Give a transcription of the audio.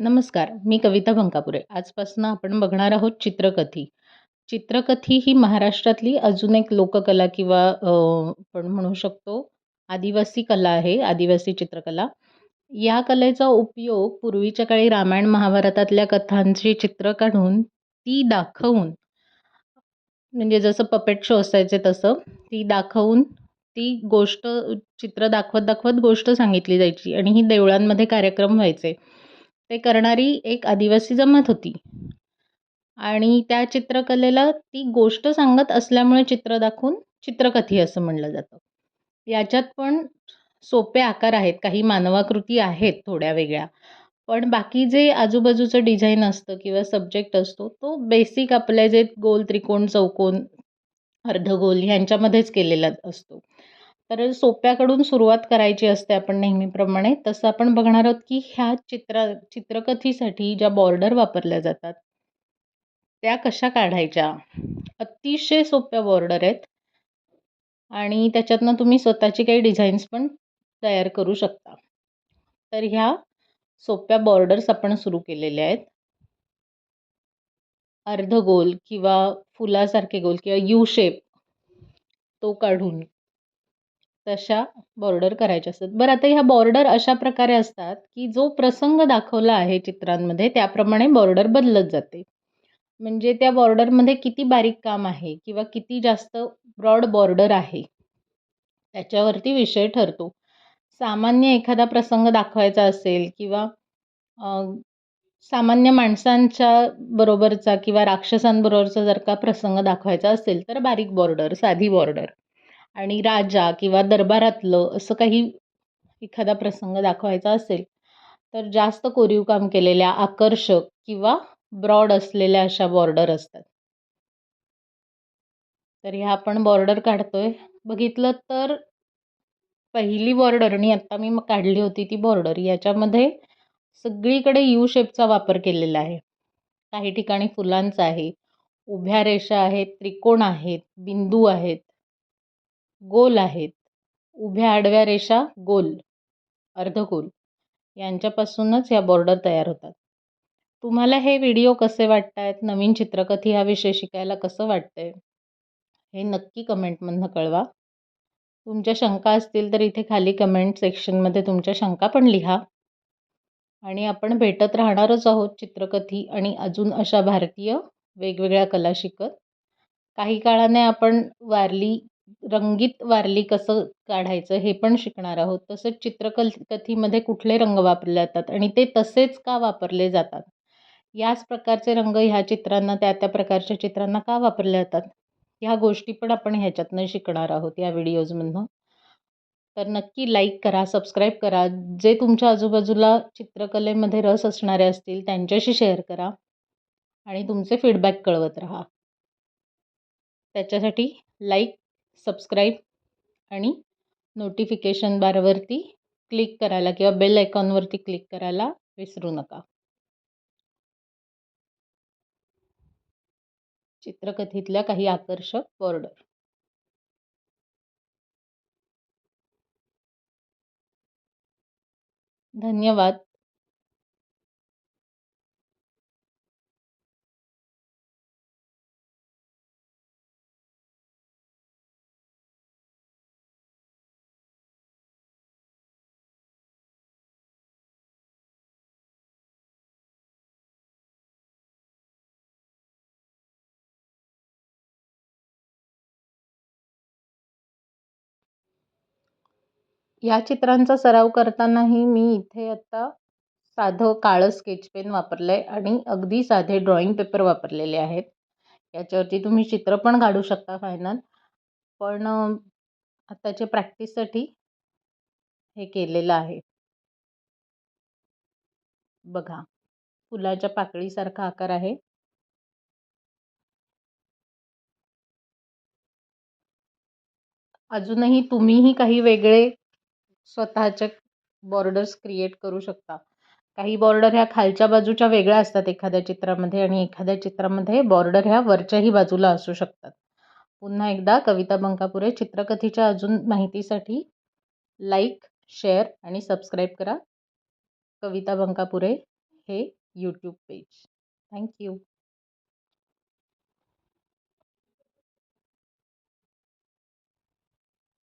नमस्कार मी कविता बंकापुरे आजपासून आपण बघणार आहोत चित्रकथी. चित्रकथी ही महाराष्ट्रातली अजून एक लोककला किंवा आपण म्हणू शकतो आदिवासी कला आहे आदिवासी चित्रकला. या कलेचा उपयोग पूर्वीच्या काळी रामायण महाभारतातल्या कथांची चित्र काढून ती दाखवून म्हणजे जसं पपेट शो असायचे तसं ती दाखवून ती गोष्ट चित्र दाखवत दाखवत गोष्ट सांगितली जायची आणि ही देवळांमध्ये कार्यक्रम व्हायचे. ते करणारी एक आदिवासी जमात होती. आणि त्या चित्रकलेला ती गोष्ट सांगत असल्यामुळे चित्र दाखवून चित्रकथी असं म्हणलं जातं. याच्यात पण सोपे आकार आहेत काही मानवाकृती आहेत थोड्या वेगळ्या. पण बाकी जे आजूबाजूचं डिझाईन असतं किंवा सब्जेक्ट असतो तो बेसिक आपले जे गोल त्रिकोण चौकोन अर्धगोल ह्यांच्यामध्येच केलेला असतो. तर सोप्याकडून सुरुवात करायची असते आपण नेहमीप्रमाणे. तसं आपण बघणार आहोत की ह्या चित्रा चित्रकथीसाठी ज्या बॉर्डर वापरल्या जातात त्या कशा काढायच्या? अतिशय सोप्या बॉर्डर आहेत. आणि त्याच्यातनं तुम्ही स्वतःची काही डिझाईन्स पण तयार करू शकता. तर ह्या सोप्या बॉर्डर्स आपण सुरू केलेल्या आहेत. अर्धगोल किंवा फुलासारखे गोल किंवा यू शेप तो काढून तशा बॉर्डर करायच्या असतात. बरं आता ह्या बॉर्डर अशा प्रकारे असतात की जो प्रसंग दाखवला आहे चित्रांमध्ये त्याप्रमाणे बॉर्डर बदलत जाते. म्हणजे त्या बॉर्डरमध्ये किती बारीक काम आहे किंवा किती जास्त ब्रॉड बॉर्डर आहे त्याच्यावरती विषय ठरतो. सामान्य एखादा प्रसंग दाखवायचा असेल किंवा सामान्य माणसांच्या बरोबरचा किंवा राक्षसांबरोबरचा जर का प्रसंग दाखवायचा असेल तर बारीक बॉर्डर साधी बॉर्डर. आणि राजा किंवा दरबारातलं असं काही एखादा प्रसंग दाखवायचा असेल तर जास्त कोरीव काम केलेल्या आकर्षक किंवा ब्रॉड असलेल्या अशा बॉर्डर असतात. तर ह्या आपण बॉर्डर काढतोय. बघितलं तर पहिली बॉर्डर आणि आत्ता मी काढली होती ती बॉर्डर याच्यामध्ये सगळीकडे यू शेपचा वापर केलेला आहे. काही ठिकाणी फुलांचा आहे उभ्या रेषा आहेत त्रिकोण आहेत बिंदू आहेत गोल आहेत. उभ्या आडव्या रेषा गोल अर्धगोल यांच्यापासूनच या बॉर्डर तयार होतात. तुम्हाला हे व्हिडिओ कसे वाटत आहेत नवीन चित्रकथी हा विषय शिकायला कसं वाटतं आहे हे नक्की कमेंटमधनं कळवा. तुमच्या शंका असतील तर इथे खाली कमेंट सेक्शनमध्ये तुमच्या शंका पण लिहा. आणि आपण भेटत राहणारच आहोत चित्रकथी आणि अजून अशा भारतीय वेगवेगळ्या कला शिकत. काही काळाने आपण वारली रंगीत वारली कसं काढायचं हे पण शिकणार आहोत. तसंच चित्रकल कथीमध्ये कुठले रंग वापरले जातात आणि ते तसेच का वापरले जातात? याच प्रकारचे रंग ह्या चित्रांना त्या त्या प्रकारच्या चित्रांना का वापरले जातात? ह्या गोष्टी पण आपण ह्याच्यातनं शिकणार आहोत या व्हिडिओजमधनं. तर नक्की लाईक करा सबस्क्राईब करा. जे तुमच्या आजूबाजूला चित्रकलेमध्ये रस असणारे असतील त्यांच्याशी शेअर करा आणि तुमचे फीडबॅक कळवत राहा. त्याच्यासाठी लाईक सबस्क्राईब आणि नोटिफिकेशन बारवरती क्लिक करायला किंवा बेल आयकॉनवरती क्लिक करायला विसरू नका. चित्रकथेतल्या काही आकर्षक बॉर्डर धन्यवाद. या चित्रांचा सराव करतानाही मी इथे आत्ता साधं काळं स्केच पेन वापरलं आहे आणि अगदी साधे ड्रॉइंग पेपर वापरलेले आहेत. याच्यावरती तुम्ही चित्र पण काढू शकता फायनल पण आत्ताच्या प्रॅक्टिससाठी हे केलेलं आहे. बघा फुलाच्या पाकळीसारखा आकार आहे. अजूनही तुम्हीही काही वेगळे स्वतःच्या बॉर्डर्स क्रिएट करू शकता. काही बॉर्डर ह्या खालच्या बाजूच्या वेगळ्या असतात एखाद्या चित्रामध्ये आणि एखाद्या चित्रामध्ये बॉर्डर ह्या वरच्याही बाजूला असू शकतात. पुन्हा एकदा कविता बंकापुरे चित्रकथीच्या अजून माहितीसाठी लाईक शेअर आणि सबस्क्राईब करा. कविता बंकापुरे हे यूट्यूब पेज थँक्यू